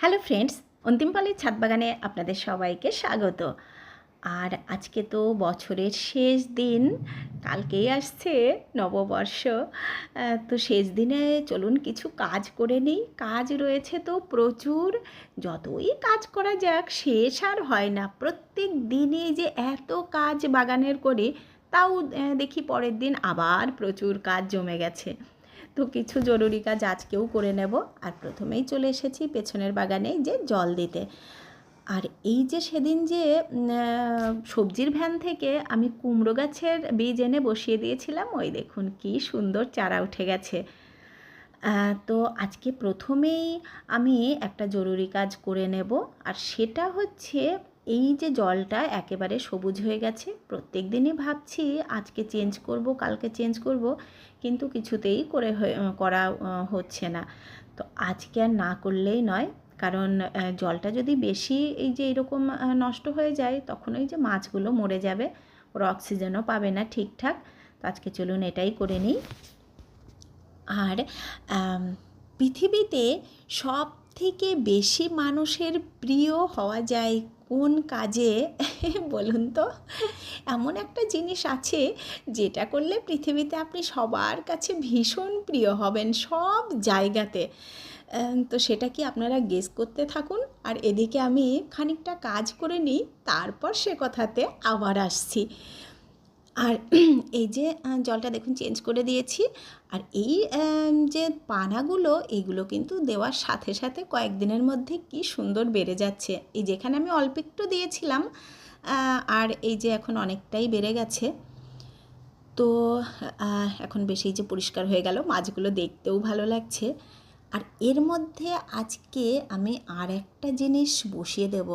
Hello friends অন্তিমপালের ছাদ বাগানে আপনাদের সবাইকে স্বাগত। আর আজকে তো বছরের শেষ দিন, কালকেই আসছে নববর্ষ। তো শেষ দিনে চলুন কিছু কাজ করে নিই। কাজ রয়েছে তো প্রচুর, যতই কাজ করা যাক, শেষ আর হয় না। প্রত্যেক দিনে যে এত কাজ বাগানের করি, তাও দেখি পরের দিন আবার প্রচুর কাজ জমে গেছে। তো কিছু জরুরি কাজ আজকেও করে নেব। আর প্রথমেই চলে এসেছি পেছনের বাগানে যে জল দিতে। আর এই যে সেদিন যে সবজির ভ্যান থেকে আমি কুমড়ো গাছের বীজ এনে বসিয়ে দিয়েছিলাম, ওই দেখুন কি সুন্দর চারা উঠে গেছে। তো আজকে প্রথমেই আমি একটা জরুরি কাজ করে নেব। আর সেটা হচ্ছে এই যে জলটা একেবারে সবুজ হয়ে গেছে, প্রত্যেক দিনই ভাবছি আজকে চেঞ্জ করব, কালকে চেঞ্জ করব, কিন্তু কিছুতেই করে করা হচ্ছে না। তো আজকে আর না করলেই নয়, কারণ জলটা যদি বেশি এই যে এরকম নষ্ট হয়ে যায়, তখন ওই যে মাছগুলো মরে যাবে, ওরা অক্সিজেনও পাবে না ঠিকঠাক। তো আজকে চলুন এটাই করে নিই। আর পৃথিবীতে সব থেকে বেশি মানুষের প্রিয় হওয়া যায় কোন কাজে, বলুন তো, এমন একটা জিনিস আছে যেটা করলে পৃথিবীতে আপনি সবার কাছে ভীষণ প্রিয় হবেন সব জায়গাতে। তো সেটা কি আপনারা গেস করতে থাকুন। আর এদিকে আমি খানিকটা কাজ করে নিই, তারপর সে কথাতে আবার আসছি। আর এই যে জলটা দেখুন চেঞ্জ করে দিয়েছি। আর এই যে পানাগুলো এইগুলো কিন্তু দেওয়ার সাথে সাথে কয়েকদিনের মধ্যে কি সুন্দর বেড়ে যাচ্ছে। এই যেখানে আমি অল্প একটু দিয়েছিলাম আর এই যে এখন অনেকটাই বেড়ে গেছে। তো এখন বেশি যে পরিষ্কার হয়ে গেল, মাছগুলো দেখতেও ভালো লাগছে। আর এর মধ্যে আজকে আমি আর একটা জিনিস বসিয়ে দেব।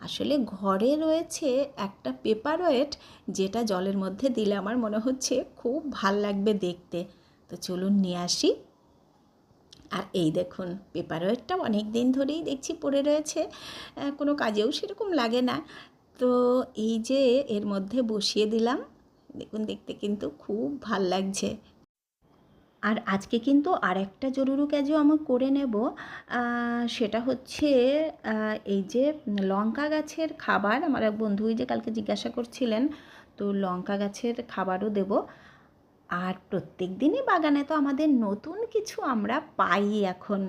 আসলে ঘরে রয়েছে একটা পেপার ওয়েট যেটা জলের মধ্যে দিলে আমার মনে হচ্ছে খুব ভালো লাগবে দেখতে। তো চলুন নিয়ে আসি। আর এই দেখুন পেপার ওয়েটটা অনেক দিন ধরেই দেখছি পড়ে রয়েছে কোনো কাজেও সেরকম লাগে না। তো এই যে এর মধ্যে বসিয়ে দিলাম, দেখুন দেখতে কিন্তু খুব ভালো লাগছে। আর আজকে কিন্তু আর একটা জরুরি কাজও আমি করে নেব। সেটা হচ্ছে এই যে লঙ্কা গাছের খাবার, আমার এক বন্ধু ওই যে কালকে জিজ্ঞাসা করছিলেন, তো লঙ্কা গাছের খাবারও দেব। আর প্রত্যেক দিনই বাগানে তো আমাদের নতুন কিছু আমরা পাই এখন।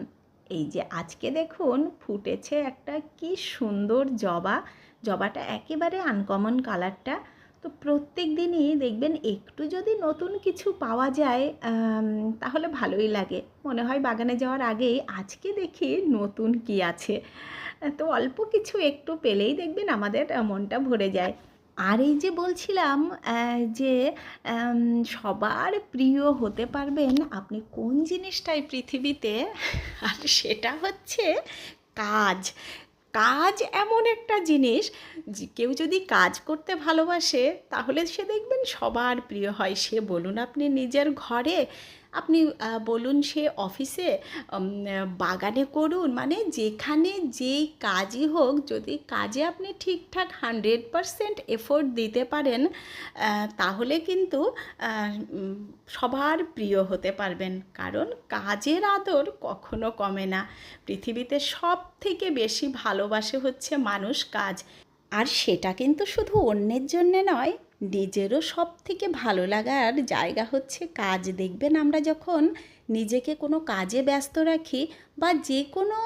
এই যে আজকে দেখুন, ফুটেছে একটা কি সুন্দর জবা। জবাটা একেবারে আনকমন কালারটা তো প্রত্যেক দিনই দেখবেন একটু যদি নতুন কিছু পাওয়া যায় তাহলে ভালোই লাগে। মনে হয় বাগানে যাওয়ার আগেই আজকে দেখি নতুন কি আছে। তো অল্প কিছু একটু পেলেই দেখবেন আমাদের মনটা ভরে যায়। আর এই যে বলছিলাম যে সবার প্রিয় হতে পারবেন আপনি কোন জিনিসটাই পৃথিবীতে, আর সেটা হচ্ছে কাজ। কাজ এমন একটা জিনিস কেউ যদি কাজ করতে ভালোবাসে, তাহলে সে দেখবেন সবার প্রিয় হয়। সে বলুন আপনি নিজের ঘরে আপনি বলুন সে অফিসে বাগানে করুন মানে যেখানে যেই কাজই হোক, যদি কাজে আপনি ঠিকঠাক হান্ড্রেড পারসেন্ট এফোর্ট দিতে পারেন তাহলে কিন্তু সবার প্রিয় হতে পারবেন। কারণ কাজের আদর কখনো কমে না। পৃথিবীতে সব থেকে বেশি ভালোবাসে হচ্ছে মানুষ কাজ। আর সেটা কিন্তু শুধু অন্যের জন্যে নয় নিজেরও সব থেকে ভালো লাগার জায়গা হচ্ছে কাজ। দেখবেন আমরা যখন নিজেকে কোনো কাজে ব্যস্ত রাখি বা যে কোনো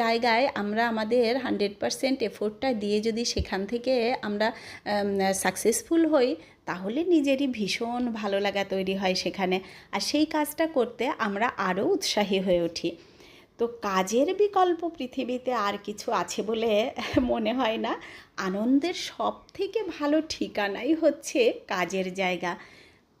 জায়গায় আমরা আমাদের হান্ড্রেড পারসেন্ট এফোর্টটা দিয়ে যদি সেখান থেকে আমরা সাকসেসফুল হই, তাহলে নিজেরই ভীষণ ভালো লাগা তৈরি হয় সেখানে। আর সেই কাজটা করতে আমরা আরও উৎসাহী হয়ে উঠি। তো কাজের বিকল্প পৃথিবীতে আর কিছু আছে বলে মনে হয় না। আনন্দের সব থেকে ভালো ঠিকানাই হচ্ছে কাজের জায়গা।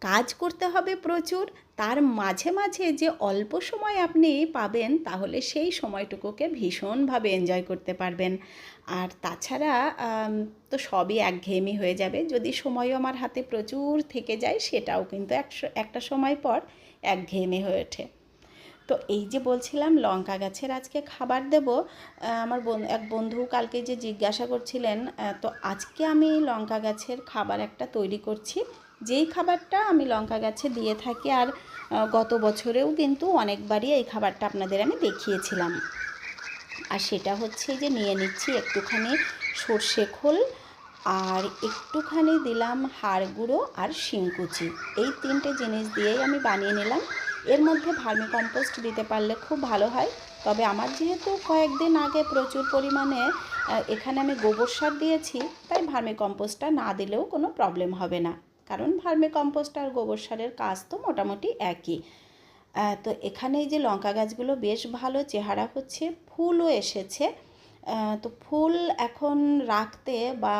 কাজ করতে হবে প্রচুর, তার মাঝে মাঝে যে অল্প সময় আপনি পাবেন, তাহলে সেই সময়টুকুকে ভীষণভাবে এনজয় করতে পারবেন। আর তাছাড়া তো সবই একঘেয়েমি হয়ে যাবে। যদি সময়ও আমার হাতে প্রচুর থেকে যায়, সেটাও কিন্তু একশো, একটা সময় পর একঘেয়েমি হয়ে ওঠে। তো এই যে বলছিলাম, লঙ্কা গাছের আজকে খাবার দেব আমার এক বন্ধু কালকে যে জিজ্ঞাসা করছিলেন তো আজকে আমি লঙ্কা গাছের খাবার একটা তৈরি করছি। যেই খাবারটা আমি লঙ্কা গাছে দিয়ে থাকি আর গত বছরেও কিন্তু অনেকবারই এই খাবারটা আপনাদের আমি দেখিয়েছিলাম। আর সেটা হচ্ছে যে নিয়ে নিচ্ছি একটুখানি সর্ষে খোল আর একটুখানি দিলাম হাড় গুঁড়ো আর শিংকুচি এই তিনটে জিনিস দিয়েই আমি বানিয়ে নিলাম। এর মধ্যে ভার্মি কম্পোস্ট দিতে পারলে খুব ভালো হয়। তবে আমার যেহেতু কয়েকদিন আগে প্রচুর পরিমাণে এখানে আমি গোবর সার দিয়েছি, তাই ভার্মি কম্পোস্টটা না দিলেও কোনো প্রবলেম হবে না। কারণ ভার্মি কম্পোস্ট আর গোবর সারের কাজ তো মোটামুটি একই। তো এখানে যে লঙ্কা গাছগুলো বেশ ভালো চেহারা হচ্ছে, ফুলও এসেছে। তো ফুল এখন রাখতে বা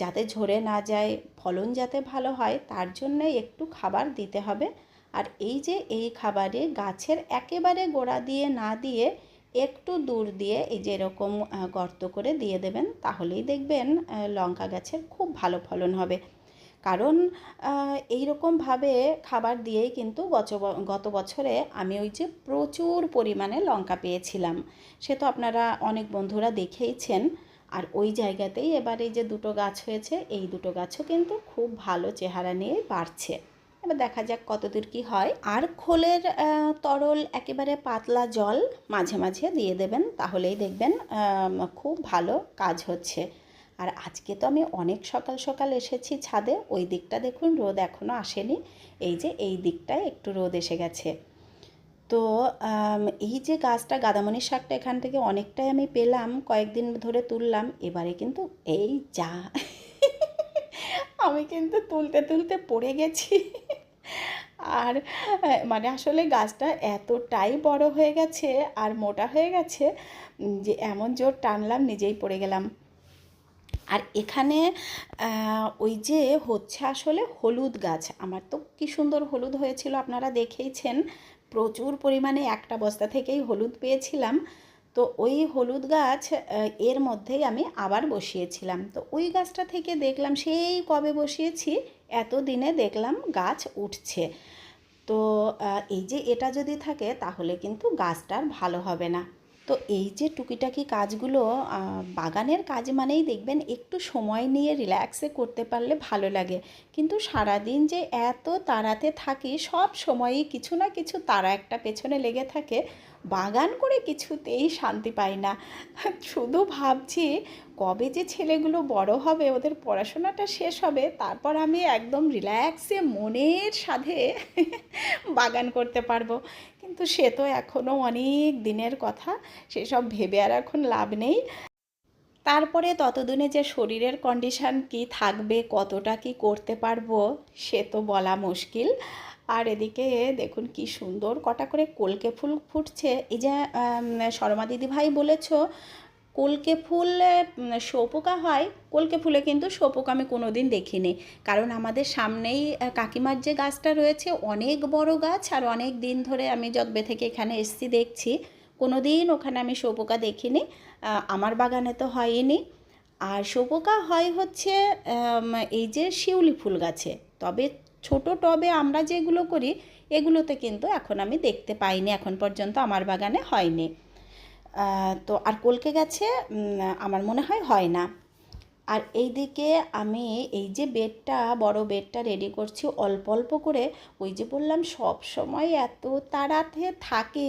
যাতে ঝরে না যায়, ফলন যাতে ভালো হয়, তার জন্য একটু খাবার দিতে হবে। আর এই যে এই খাবারে গাছের একেবারে গোড়া দিয়ে না দিয়ে একটু দূর দিয়ে এই যে এরকম গর্ত করে দিয়ে দেবেন তাহলেই দেখবেন লঙ্কা গাছের খুব ভালো ফলন হবে। কারণ আহ, এইরকমভাবে খাবার দিয়েই কিন্তু গত গত বছরে আমি ওই যে প্রচুর পরিমাণে লঙ্কা পেয়েছিলাম। সে তো আপনারা অনেক বন্ধুরা দেখেইছেন। আর ওই জায়গাতেই এবার এই যে দুটো গাছ হয়েছে এই দুটো গাছও কিন্তু খুব ভালো চেহারা নিয়ে বাড়ছে। এবার দেখা যাক কতদূর কি হয়। আর খোলের তরল একেবারে পাতলা জল মাঝে মাঝে দিয়ে দেবেন, তাহলেই দেখবেন খুব ভালো কাজ হচ্ছে। আর আজকে তো আমি অনেক সকাল সকাল এসেছি ছাদে, ওই দিকটা দেখুন, রোদ এখনও আসেনি। এই যে এই দিকটায় একটু রোদ এসে গেছে। তো এই যে গাছটা গাদামণি শাকটা এখান থেকে অনেকটাই আমি পেলাম, কয়েকদিন ধরে তুললাম, এবারে কিন্তু এই যা, আমি কিন্তু তুলতে তুলতে পড়ে গেছি। আর মানে আসলে গাছটা এতটাই বড় হয়ে গেছে আর মোটা হয়ে গেছে যে এমন জোর টানলাম নিজেই পড়ে গেলাম। আর এখানে ওই যে হচ্ছে আসলে হলুদ গাছ, আমার তো কি সুন্দর হলুদ হয়েছিল, আপনারা দেখেইছেন। প্রচুর পরিমাণে একটা বস্তা থেকেই হলুদ পেয়েছিলাম। তো ওই হলুদ গাছ এর মধ্যেই আমি আবার বসিয়েছিলাম। তো ওই গাছটা থেকে দেখলাম, সেই কবে বসিয়েছি এত দিনে দেখলাম গাছ উঠছে। তো এই যে এটা যদি থাকে, তাহলে কিন্তু গাছটা আর ভালো হবে না। তো এই যে টুকিটাকি কাজগুলো বাগানের কাজ মানেই দেখবেন একটু সময় নিয়ে রিল্যাক্সে করতে পারলে ভালো লাগে। কিন্তু সারাদিন যে এত তাড়াতে থাকি, সব সময়ই কিছু না কিছু তারা একটা পেছনে লেগে থাকে। বাগান করে কিছুতেই শান্তি পাই না। শুধু ভাবছি কবে যে ছেলেগুলো বড় হবে, ওদের পড়াশোনাটা শেষ হবে, তারপর আমি একদম রিল্যাক্সে মনের সাথে বাগান করতে পারব। কিন্তু সে তো এখনও অনেক দিনের কথা, সেসব ভেবে আর এখন লাভ নেই। তারপরে ততদিনে যে শরীরের কন্ডিশান কি থাকবে, কতটা কি করতে পারব, সে তো বলা মুশকিল। আর এদিকে দেখুন কি সুন্দর কটা করে কলকে ফুল ফুটছে। এই যে শর্মা দিদি ভাই বলেছ কলকে ফুলে শোপোকা হয়। কলকে ফুলে কিন্তু শোপোকা আমি কোনো দিন দেখিনি। কারণ আমাদের সামনেই কাকিমার যে গাছটা রয়েছে, অনেক বড় গাছ আর অনেক দিন ধরে আমি যতবে থেকে এখানে এসছি, দেখছি। কোনো দিন ওখানে আমি শোপোকা দেখিনি। আমার বাগানে তো হয়নি আর শোপোকা হয় হচ্ছে এই যে শিউলি ফুল গাছে। তবে ছোট টবে আমরা যেগুলো করি, এগুলোতে কিন্তু এখন আমি দেখতে পাইনি। এখন পর্যন্ত আমার বাগানে হয়নি। তো আর কলকে গেছে আমার মনে হয় হয় না। আর এইদিকে আমি এই যে বেডটা, বড় বেডটা রেডি করছি, অল্প অল্প করে, ওই যে বললাম, সব সময় এত তাড়াতে থাকে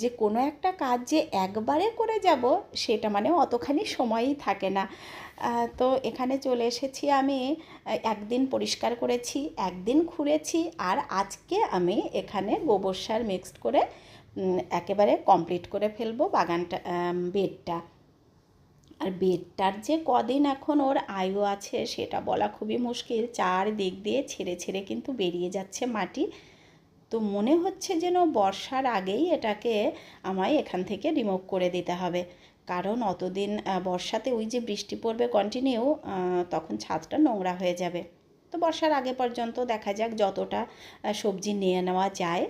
যে কোনো একটা কাজ যে একবারে করে যাব, সেটা মানে অতখানি সময়ই থাকে না। তো এখানে চলে এসেছি আমি একদিন পরিষ্কার করেছি, একদিন খুঁড়েছি, আর আজকে আমি এখানে গোবর সার মিক্সড করে একেবারে কমপ্লিট করে ফেলব বাগানটা বেডটা। আর বেডটার যে কদিন এখন ওর আয়ু আছে সেটা বলা খুবই মুশকিল। চার দিক দিয়ে ছেড়ে ছেড়ে কিন্তু বেরিয়ে যাচ্ছে মাটি। তো মনে হচ্ছে যেন বর্ষার আগেই এটাকে আমায় এখান থেকে রিমুভ করে দিতে হবে। কারণ অতদিন বর্ষাতে ওই যে বৃষ্টি পড়বে কন্টিনিউ তখন ছাদটা নোংরা হয়ে যাবে। তো বর্ষার আগে পর্যন্ত দেখা যাক যতটা সবজি নিয়ে নেওয়া যায়।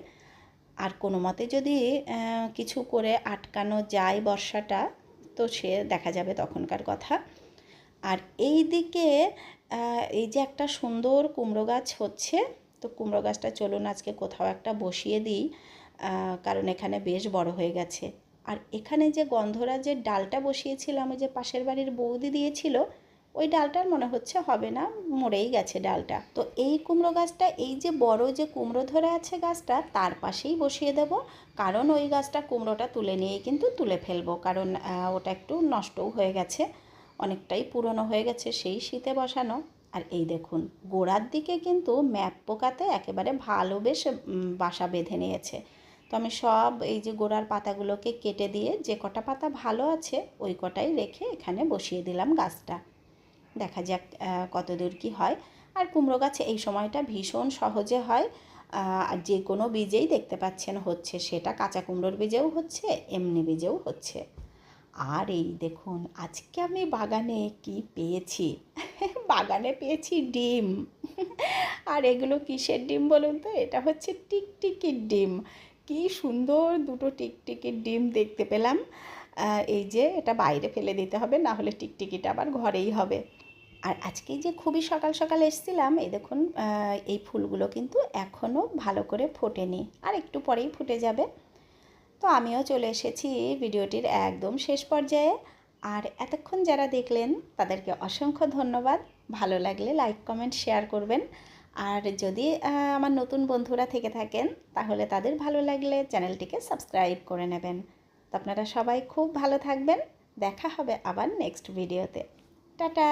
আর কোনো মতে যদি কিছু করে আটকানো যায় বর্ষাটা, তো সে দেখা যাবে তখনকার কথা। আর এই দিকে এই যে একটা সুন্দর কুমড়ো গাছ হচ্ছে, তো কুমড়ো গাছটা চলুন আজকে কোথাও একটা বসিয়ে দিই কারণ এখানে বেশ বড় হয়ে গেছে। আর এখানে যে গন্ধরাজের ডালটা বসিয়েছিলাম, ওই যে পাশের বাড়ির বৌদি দিয়েছিল ওই ডালটার মনে হচ্ছে হবে না, মরেই গেছে ডালটা। তো এই কুমড়ো গাছটা, এই যে বড় যে কুমড়ো ধরে আছে গাছটা, তার পাশেই বসিয়ে দেব। কারণ ওই গাছটা কুমড়োটা তুলে নিয়ে কিন্তু তুলে ফেলব। কারণ ওটা একটু নষ্টও হয়ে গেছে, অনেকটাই পুরনো হয়ে গেছে সেই শীতে বসানো। আর এই দেখুন, গোড়ার দিকে কিন্তু ম্যাপ পোকাতে একেবারে ভালো বেশ বাসা বেঁধে নিয়েছে। তো আমি সব এই যে গোড়ার পাতাগুলোকে কেটে দিয়ে যে কটা পাতা ভালো আছে, ওই কটাই রেখে এখানে বসিয়ে দিলাম গাছটা। দেখা যাক কতদূর কি হয়। আর কুমড়ো গাছ এই সময়টা ভীষণ সহজে হয়। আর যে কোনো বীজেই দেখতে পাচ্ছেন হচ্ছে সেটা কাঁচা কুমড়োর বীজেও হচ্ছে, এমনি বীজেও হচ্ছে। আর এই দেখুন, আজকে আমি বাগানে কি পেয়েছি? বাগানে পেয়েছি ডিম। আর এগুলো কিসের ডিম বলুন তো? এটা হচ্ছে টিকটিকির ডিম। কি সুন্দর দুটো টিকটিকির ডিম দেখতে পেলাম। এই যে এটা বাইরে ফেলে দিতে হবে, না হলে টিকটিকিটা আবার ঘরেই হবে। আর আজকে যে খুবই সকাল সকাল এসছিলাম, এই দেখুন এই ফুলগুলো কিন্তু এখনও ভালো করে ফোটেনি। আর একটু পরেই ফুটে যাবে। তো আমিও চলে এসেছি ভিডিওটির একদম শেষ পর্যায়ে। আর এতক্ষণ যারা দেখলেন, তাদেরকে অসংখ্য ধন্যবাদ। ভালো লাগলে লাইক, কমেন্ট, শেয়ার করবেন। আর যদি আমার নতুন বন্ধুরা থেকে থাকেন, তাহলে তাদের ভালো লাগলে চ্যানেলটিকে সাবস্ক্রাইব করে নেবেন। তো আপনারা সবাই খুব ভালো থাকবেন। দেখা হবে আবার নেক্সট ভিডিওতে। টাটা